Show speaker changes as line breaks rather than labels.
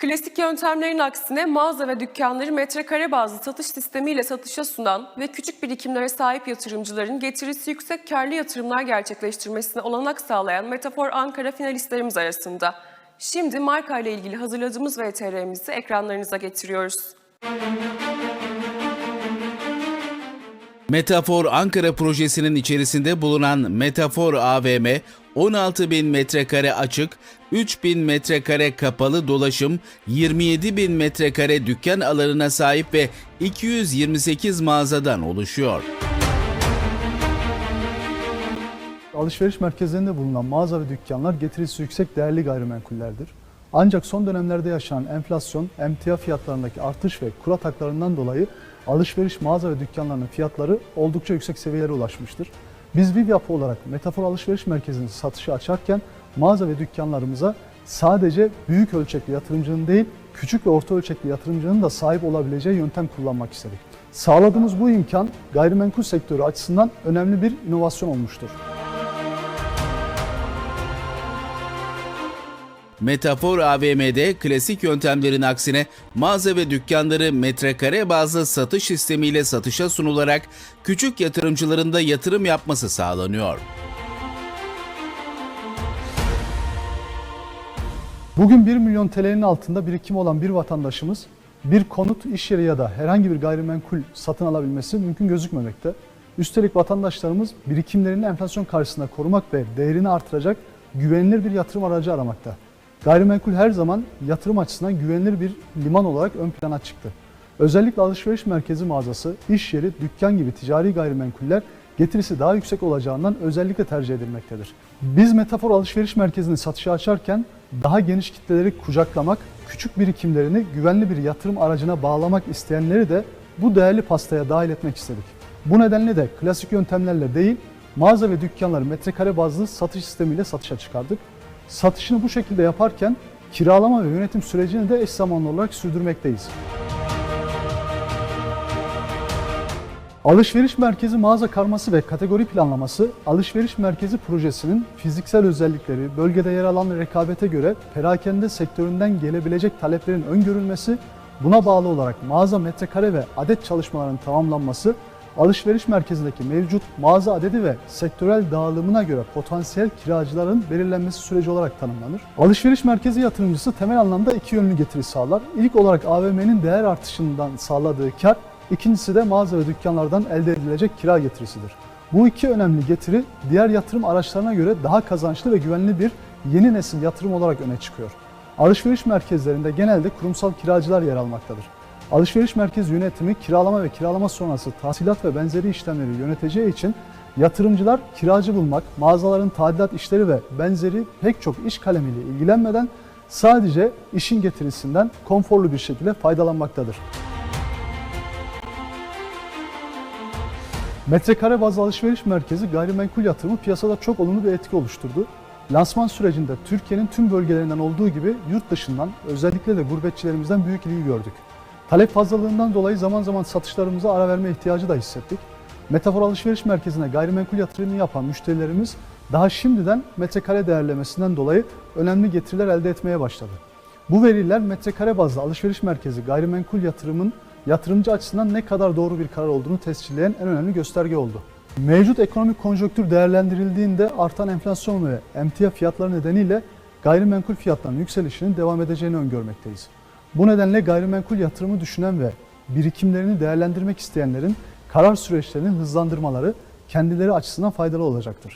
Klasik yöntemlerin aksine mağaza ve dükkanları metrekare bazlı satış sistemiyle satışa sunan ve küçük birikimlere sahip yatırımcıların getirisi yüksek karlı yatırımlar gerçekleştirmesine olanak sağlayan Metafor Ankara finalistlerimiz arasında. Şimdi marka ile ilgili hazırladığımız VTR'mizi ekranlarınıza getiriyoruz.
Metafor Ankara projesinin içerisinde bulunan Metafor AVM, 16 bin metrekare açık, 3 bin metrekare kapalı dolaşım, 27 bin metrekare dükkan alanına sahip ve 228 mağazadan oluşuyor.
Alışveriş merkezlerinde bulunan mağaza ve dükkanlar getirisi yüksek değerli gayrimenkullerdir. Ancak son dönemlerde yaşanan enflasyon, emtia fiyatlarındaki artış ve kur ataklarından dolayı alışveriş mağaza ve dükkanlarının fiyatları oldukça yüksek seviyelere ulaşmıştır. Biz Vivyapı olarak Metafor Alışveriş Merkezi'ni satışa açarken mağaza ve dükkanlarımıza sadece büyük ölçekli yatırımcının değil, küçük ve orta ölçekli yatırımcının da sahip olabileceği yöntem kullanmak istedik. Sağladığımız bu imkan gayrimenkul sektörü açısından önemli bir inovasyon olmuştur.
Metafor AVM'de klasik yöntemlerin aksine mağaza ve dükkanları metrekare bazlı satış sistemiyle satışa sunularak küçük yatırımcıların da yatırım yapması sağlanıyor.
Bugün 1 milyon TL'nin altında birikim olan bir vatandaşımız bir konut, iş yeri ya da herhangi bir gayrimenkul satın alabilmesi mümkün gözükmemekte. Üstelik vatandaşlarımız birikimlerini enflasyon karşısında korumak ve değerini artıracak güvenilir bir yatırım aracı aramakta. Gayrimenkul her zaman yatırım açısından güvenilir bir liman olarak ön plana çıktı. Özellikle alışveriş merkezi mağazası, iş yeri, dükkan gibi ticari gayrimenkuller getirisi daha yüksek olacağından özellikle tercih edilmektedir. Biz Metafor Alışveriş Merkezi'ni satışa açarken daha geniş kitleleri kucaklamak, küçük birikimlerini güvenli bir yatırım aracına bağlamak isteyenleri de bu değerli pastaya dahil etmek istedik. Bu nedenle de klasik yöntemlerle değil, mağaza ve dükkanları metrekare bazlı satış sistemiyle satışa çıkardık. Satışını bu şekilde yaparken kiralama ve yönetim sürecini de eş zamanlı olarak sürdürmekteyiz. Alışveriş merkezi mağaza karması ve kategori planlaması, alışveriş merkezi projesinin fiziksel özellikleri, bölgede yer alan rekabete göre perakende sektöründen gelebilecek taleplerin öngörülmesi, buna bağlı olarak mağaza metrekare ve adet çalışmalarının tamamlanması, alışveriş merkezindeki mevcut mağaza adedi ve sektörel dağılımına göre potansiyel kiracıların belirlenmesi süreci olarak tanımlanır. Alışveriş merkezi yatırımcısı temel anlamda iki yönlü getiri sağlar. İlk olarak AVM'nin değer artışından sağladığı kar, İkincisi de mağaza ve dükkanlardan elde edilecek kira getirisidir. Bu iki önemli getiri diğer yatırım araçlarına göre daha kazançlı ve güvenli bir yeni nesil yatırım olarak öne çıkıyor. Alışveriş merkezlerinde genelde kurumsal kiracılar yer almaktadır. Alışveriş merkezi yönetimi kiralama ve kiralama sonrası tahsilat ve benzeri işlemleri yöneteceği için yatırımcılar kiracı bulmak, mağazaların tadilat işleri ve benzeri pek çok iş kalemiyle ilgilenmeden sadece işin getirisinden konforlu bir şekilde faydalanmaktadır. Metrekare bazlı alışveriş merkezi gayrimenkul yatırımı piyasada çok olumlu bir etki oluşturdu. Lansman sürecinde Türkiye'nin tüm bölgelerinden olduğu gibi yurt dışından özellikle de gurbetçilerimizden büyük ilgi gördük. Talep fazlalığından dolayı zaman zaman satışlarımıza ara verme ihtiyacı da hissettik. Metafor Alışveriş Merkezi'ne gayrimenkul yatırımı yapan müşterilerimiz daha şimdiden metrekare değerlemesinden dolayı önemli getiriler elde etmeye başladı. Bu veriler metrekare bazlı alışveriş merkezi gayrimenkul yatırımın yatırımcı açısından ne kadar doğru bir karar olduğunu tescilleyen en önemli gösterge oldu. Mevcut ekonomik konjonktür değerlendirildiğinde artan enflasyon ve emtia fiyatları nedeniyle gayrimenkul fiyatlarının yükselişinin devam edeceğini öngörmekteyiz. Bu nedenle gayrimenkul yatırımı düşünen ve birikimlerini değerlendirmek isteyenlerin karar süreçlerini hızlandırmaları kendileri açısından faydalı olacaktır.